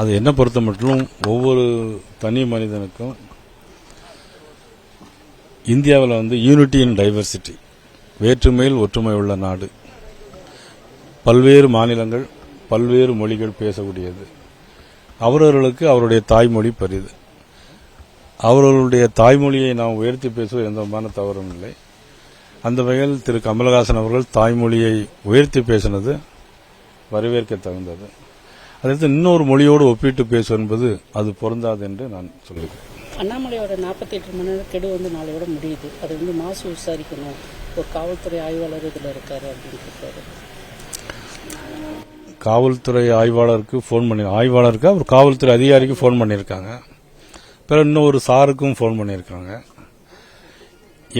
அது என்ன பொறுத்த மட்டும் ஒவ்வொரு தனி மனிதனுக்கும் இந்தியாவில் வந்து யூனிட்டி இன் டைவர்சிட்டி வேற்றுமையில் ஒற்றுமை உள்ள நாடு. பல்வேறு மாநிலங்கள் பல்வேறு மொழிகள் பேசக்கூடியது. அவரவர்களுக்கு அவருடைய தாய்மொழி பெரிது. அவர்களுடைய தாய்மொழியை நாம் உயர்த்தி பேசுவது எந்த விதமான தவறும் இல்லை. அந்த வகையில் திரு கமலஹாசன் அவர்கள் தாய்மொழியை உயர்த்தி பேசினது வரவேற்க தகுந்தது அடுத்து இன்னொரு மொழியோடு ஒப்பிட்டு பேசுவது என்பது அது பொருந்தாது என்று நான் சொல்லுகிறேன். அண்ணாமலையோட நாற்பத்தி எட்டு மணி நேரம் கெடு வந்து நாளையோட முடியுது. அது வந்து மாசு விசாரிக்கணும். ஒரு காவல்துறை ஆய்வாளர் இதில் இருக்காரு அப்படின்னு காவல்துறை ஆய்வாளருக்கு ஃபோன் பண்ணி ஆய்வாளருக்கு அவர் காவல்துறை அதிகாரிக்கு ஃபோன் பண்ணியிருக்காங்க. பிறகு இன்னும் ஒரு சாருக்கும் ஃபோன் பண்ணியிருக்காங்க.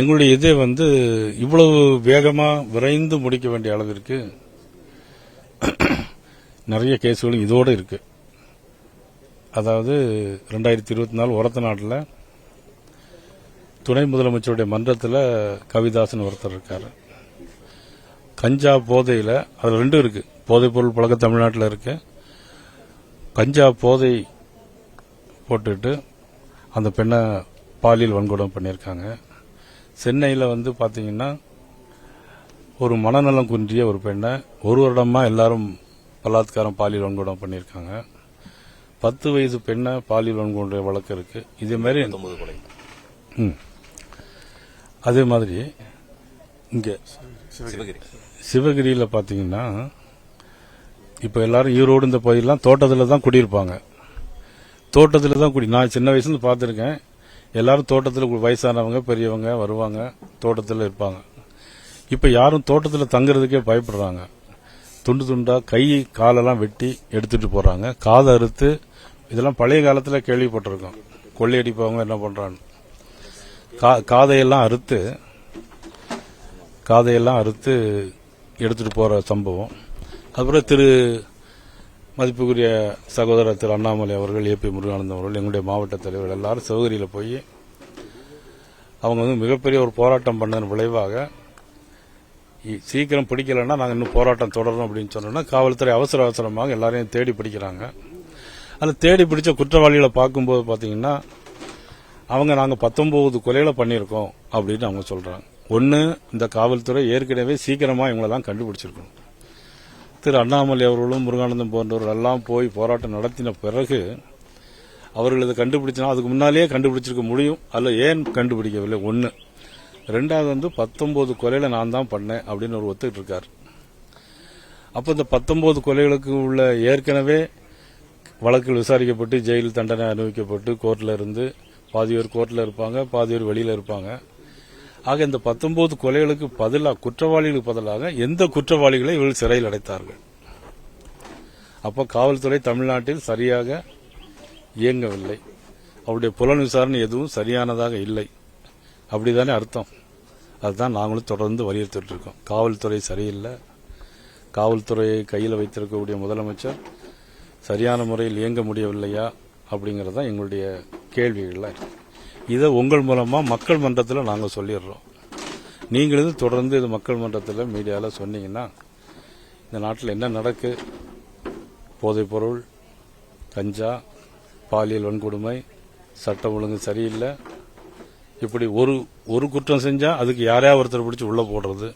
எங்களுடைய இதே வந்து இவ்வளவு வேகமா விரைந்து முடிக்க வேண்டிய அளவிற்கு நிறைய கேஸுகளும் இதோடு இருக்குது அதாவது ரெண்டாயிரத்தி இருபத்தி நாலு உரத்த நாட்டில் துணை முதலமைச்சருடைய மன்றத்தில் கவிதாசன் ஒருத்தர் இருக்கார். கஞ்சா போதையில் அதில் ரெண்டும் இருக்குது போதைப் பொருள் பழக்க தமிழ்நாட்டில் இருக்கு. கஞ்சா போதை போட்டுட்டு அந்த பெண்ணை பாலியல் வன்கொடம் பண்ணியிருக்காங்க. சென்னையில் வந்து பார்த்தீங்கன்னா ஒரு மனநலம் குன்றிய ஒரு பெண்ணை ஒரு வருடமாக எல்லாரும் பலாத்காரம் பாலியல் வன்கொடுமை பண்ணியிருக்காங்க. பத்து வயசு பெண்ணை பாலியல் வன்கொடுமை வழக்கு இருக்கு. இதே மாதிரி ம். அதே மாதிரி இங்கே சிவகிரி. சிவகிரியில் பார்த்தீங்கன்னா இப்போ எல்லாரும் ஈரோடு இந்த பகுதியெல்லாம் தோட்டத்தில் தான் குடியிருப்பாங்க. தோட்டத்தில் தான் குடி நான் சின்ன வயசுல பார்த்துருக்கேன். எல்லாரும் தோட்டத்தில் வயசானவங்க பெரியவங்க வருவாங்க தோட்டத்தில் இருப்பாங்க. இப்போ யாரும் தோட்டத்தில் தங்குறதுக்கே பயப்படுறாங்க. துண்டு துண்டா கை காலெல்லாம் வெட்டி எடுத்துட்டு போறாங்க. காதை அறுத்து இதெல்லாம் பழைய காலத்தில் கேள்விப்பட்டிருக்கோம். கொள்ளையடிப்பவங்க என்ன பண்றான்னு கா- காதையெல்லாம் அறுத்து காதையெல்லாம் அறுத்து எடுத்துட்டு போற சம்பவம். அதுக்கப்புறம் திரு மதிப்புக்குரிய சகோதரர் திரு அண்ணாமலை அவர்கள் ஏபி முருகானந்தம் அவர்கள் எங்களுடைய மாவட்ட தலைவர் எல்லாரும் சிவகிரியில் போய் அவங்க வந்து மிகப்பெரிய ஒரு போராட்டம் பண்ணதன் விளைவாக சீக்கிரம் பிடிக்கலன்னா நாங்கள் இன்னும் போராட்டம் தொடரணும் அப்படின்னு சொன்னோம்னா காவல்துறை அவசர அவசரமாக எல்லாரையும் தேடி பிடிக்கிறாங்க. அந்த தேடி பிடிச்ச குற்றவாளிகளை பார்க்கும்போது பார்த்தீங்கன்னா அவங்க நாங்கள் பத்தொன்பது கொலைகளை பண்ணியிருக்கோம் அப்படின்னு அவங்க சொல்றாங்க. ஒன்று இந்த காவல்துறை ஏற்கனவே சீக்கிரமாக இவங்களெல்லாம் கண்டுபிடிச்சிருக்கணும். திரு அண்ணாமலை அவர்களும் முருகானந்தம் போன்றவர்கள் எல்லாம் போய் போராட்டம் நடத்தின பிறகு அவர்கள் இதை கண்டுபிடிச்சனா அதுக்கு முன்னாலேயே கண்டுபிடிச்சிருக்க முடியும் அல்ல ஏன் கண்டுபிடிக்கவில்லை? ஒன்று ரெண்டாவது வந்து பத்தொம்போது கொலையில நான் தான் பண்ணேன் அப்படின்னு ஒரு ஒத்துக்கிட்டு இருக்கார். அப்போ இந்த பத்தொன்பது கொலைகளுக்கு உள்ள ஏற்கனவே வழக்கில் விசாரிக்கப்பட்டு ஜெயில் தண்டனை அனுபவிக்கப்பட்டு கோர்ட்டில் இருந்து பாதியோர் கோர்ட்டில் இருப்பாங்க பாதியோர் வெளியில் இருப்பாங்க. ஆக இந்த பத்தொன்பது கொலைகளுக்கு பதிலாக குற்றவாளிகளுக்கு பதிலாக எந்த குற்றவாளிகளை இவர்கள் சிறையில் அடைத்தார்கள்? அப்போ காவல்துறை தமிழ்நாட்டில் சரியாக இயங்கவில்லை. அவருடைய புலன் விசாரணை எதுவும் சரியானதாக இல்லை. அப்படிதானே அர்த்தம். அதுதான் நாங்களும் தொடர்ந்து வலியுறுத்திட்டு இருக்கோம் காவல்துறை சரியில்லை. காவல்துறையை கையில் வைத்திருக்கக்கூடிய முதலமைச்சர் சரியான முறையில் இயங்க முடியவில்லையா அப்படிங்கிறது தான் எங்களுடைய கேள்விகள்லாம் இருக்கு. இதை உங்கள் மூலமாக மக்கள் மன்றத்தில் நாங்கள் சொல்லிடுறோம். நீங்கள் இது தொடர்ந்து இது மக்கள் மன்றத்தில் மீடியாவில் சொன்னீங்கன்னா இந்த நாட்டில் என்ன நடக்கு? போதைப்பொருள் கஞ்சா பாலியல் வன்கொடுமை சட்டம் ஒழுங்கு சரியில்லை. இப்படி ஒரு ஒரு குற்றம் செஞ்சா அதுக்கு யாரையா ஒருத்தர் பிடிச்சி உள்ள போடுறது?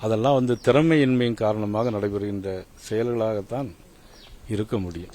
அதெல்லாம் வந்து திறமையின்மையின் காரணமாக நடைபெறுகின்ற செயல்களாகத்தான் இருக்க முடியும்.